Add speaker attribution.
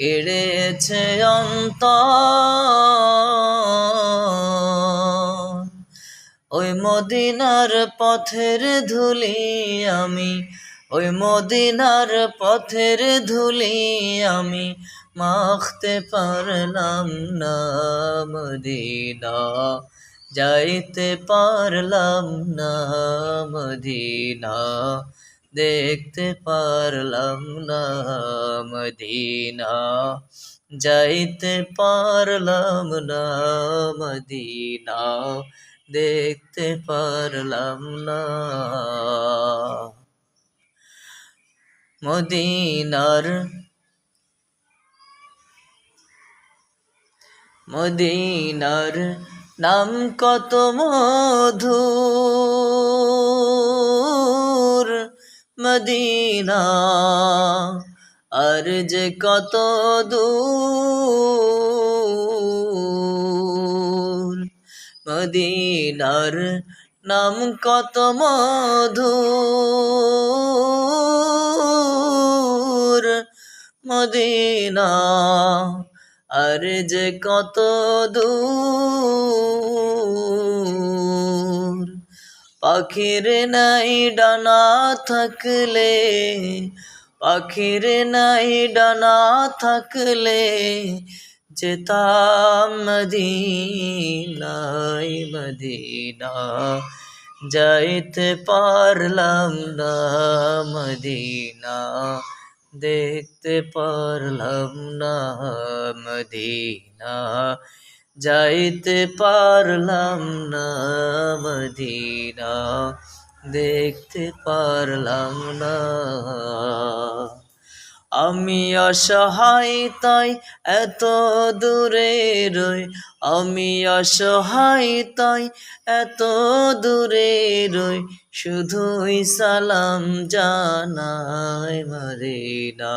Speaker 1: কেড়েছে অন্ত ওই মদিনার পথের ধুলি আমি, ওই মদিনার পথের ধুলি আমি মাখতে পারলাম না মদিনা, যাইতে পারলাম না মদিনা। দেখতে পারলাম না মদিনা। যাইতে পারলাম না মদিনা। দেখতে পারলাম না মদিনার। মদিনার নাম কত মধুর। মদিনা। আর যে কত দূর? মদিনার নাম কত মধুর? মদিনা আর যে কত দূর? পাখির নাই ডানা থাকলে, পাখির নাই ডানা থাকলে যেতাম মদিনাই মদিনা, যাইতে পারলাম না মদিনা, দেখতে পারলাম না মদিনা। যাইতে পারলাম না মদিনা, দেখতে পারলাম না। আমি অসহায়, তাই এত দূরে রই। আমি অসহায়, তাই এত দূরে রই। শুধুই সালাম জানাই মদিনা